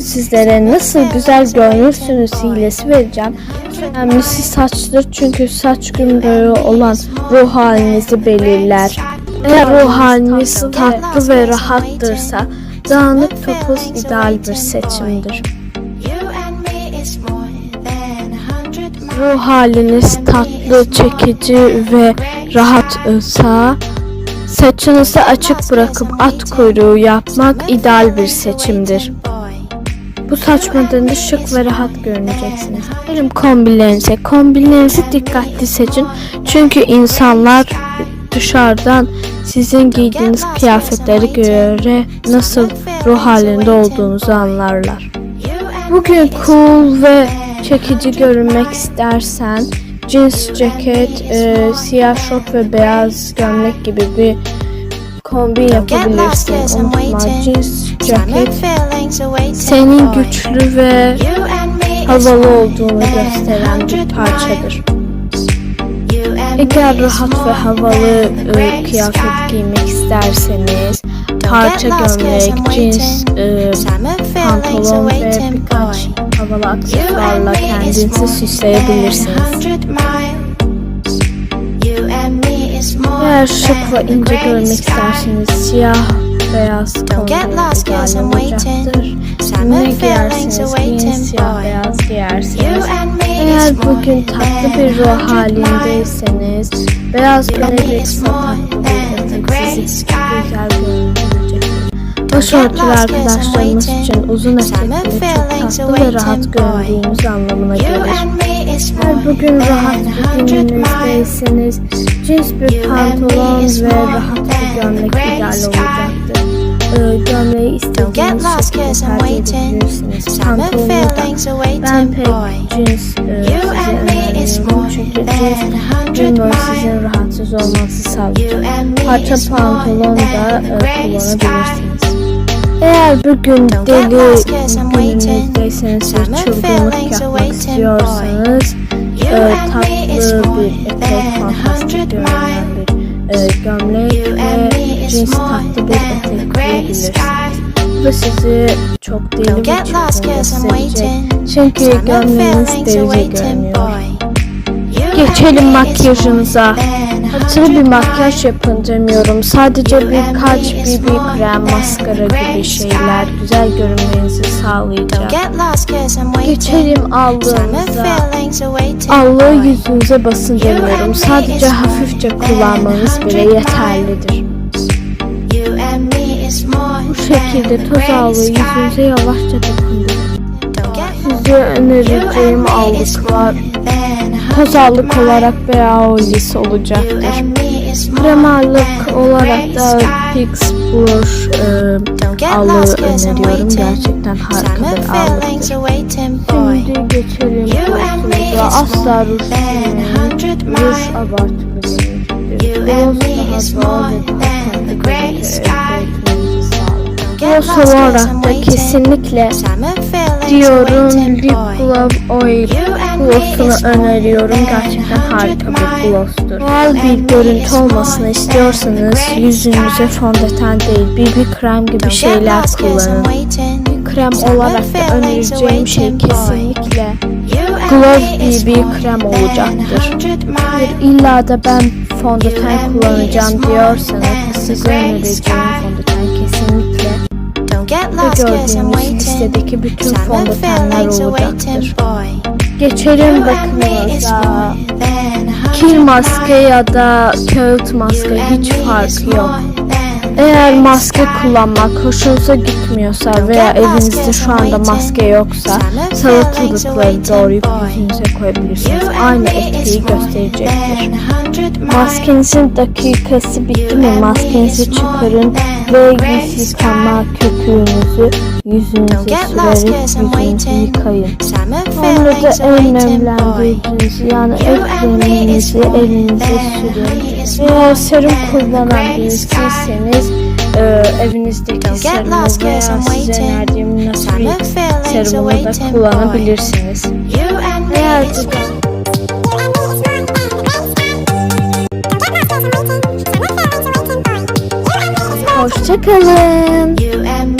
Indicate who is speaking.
Speaker 1: sizlere nasıl güzel görünürsünüz hilesi vereceğim. Önemlisi saçtır çünkü saç gümrüğü olan ruh halinizi belirler. Eğer ruh haliniz tatlı ve rahattırsa dağınık topuz ideal bir seçimdir. Ruh haliniz tatlı, çekici ve rahat ise saçınızı açık bırakıp at kuyruğu yapmak ideal bir seçimdir. Bu saç modelinde şık ve rahat görüneceksiniz. Benim kombinlerinize, kombinlerinizi dikkatli seçin. Çünkü insanlar dışarıdan sizin giydiğiniz kıyafetleri göre nasıl ruh halinde olduğunuzu anlarlar. Bugün cool ve çekici görünmek istersen jeans ceket, e, siyah şort ve beyaz gömlek gibi bir kombin yapabilirsin. Unutma jeans ceket senin güçlü ve havalı olduğunu gösteren bir parçadır. Eğer rahat ve havalı e, kıyafet giymek isterseniz parça gömlek, jeans, e, pantolon ve birkaç havalı aksesuarla kendinizi süsleyebilirsiniz. Eğer şık ve ince görmek isterseniz siyah beyaz ideal olacaktır. Ne giyersiniz giyin siyah beyaz giyersiniz. Eğer bugün tatlı bir ruh halindeyseniz beyaz gömlek tatlı bir etek sizi görünecektir. Başörtülü arkadaşlarımız için uzun etekli çok tatlı ve rahat göründüğünüz anlamına gelir. Eğer bugün rahat bir gününüzdeyseniz cins bir pantolon ve rahat bir gömlek ideal olacaktır. Ee, gömleği istediğiniz şekilde tercih edebilirsiniz. Pantolonu da ben pek cins e, size öneriyorum çünkü cins bilmiyorum sizin rahatsız olmanızı sağlayacak. Parça pantolon da e, kullanabilirsiniz. Eğer bugün deli gününüzdeyseniz ve çılgınlık yapmak istiyorsanız e, tatlı bir etek, fantastik görünen bir e, gömlek ve cins tatlı bir etek giyebilirsiniz. Bu sizi çok deli bir çılgın gösterecek. Çünkü gömleğiniz delice görünüyor. Geçelim makyajınıza. Hatırı bir makyaj yapın demiyorum. Sadece birkaç BB krem, maskara gibi şeyler güzel görünmenizi sağlayacak. Geçelim allığınıza. Allığı yüzünüze basın demiyorum. Sadece hafifçe kullanmanız bile yeterlidir. Bu şekilde toz allığı yüzünüze yavaşça dokundurun. Size önereceğim allıklar toz allık olarak veya oilisi olacaktır. Krem allık olarak da Blush e, allığı öneriyorum. Gerçekten harika bir allıktır. Şimdi geçelim kursumuza. Asla. Ruj abartılı görünüştür. Gloss daha doğal Gloss olarak da kesinlikle diyorum Lip Glove Oil. Glossunu öneriyorum. Gerçekten harika bir glosstur. Doğal bir görüntü olmasını istiyorsanız yüzünüze fondöten değil BB krem gibi şeyler kullanın. Krem olarak da önereceğim şey kesinlikle Glove BB krem olacaktır. Hayır illa da ben fondöten kullanacağım diyorsanız size önereceğim fondöten ve gördüğünüz listedeki bütün fondötenler olacaktır. Geçelim bakımınıza. Kil maske ya da kağıt maske hiç farkı yok. Eğer maske kullanmak hoşunuza gitmiyorsa veya evinizde şu anda maske yoksa salatalıkları doğrayıp yüzünüze koyabilirsiniz. Aynı etkiyi gösterecektir. Maskenizin dakikası bitti mi maskenizi çıkarın ve yüz yıkama köpüğünüzü yüzünüze sürerek yüzünüzü yıkayın. Sonra da en nemlendiricinizi yani el kreminizi elinize sürün. Eğer serum kullanan birisiyseniz e, evinizdeki serumu veya size önerdiğim Nasri serumunu da kullanabilirsiniz. Eğer bu Hoşçakalın.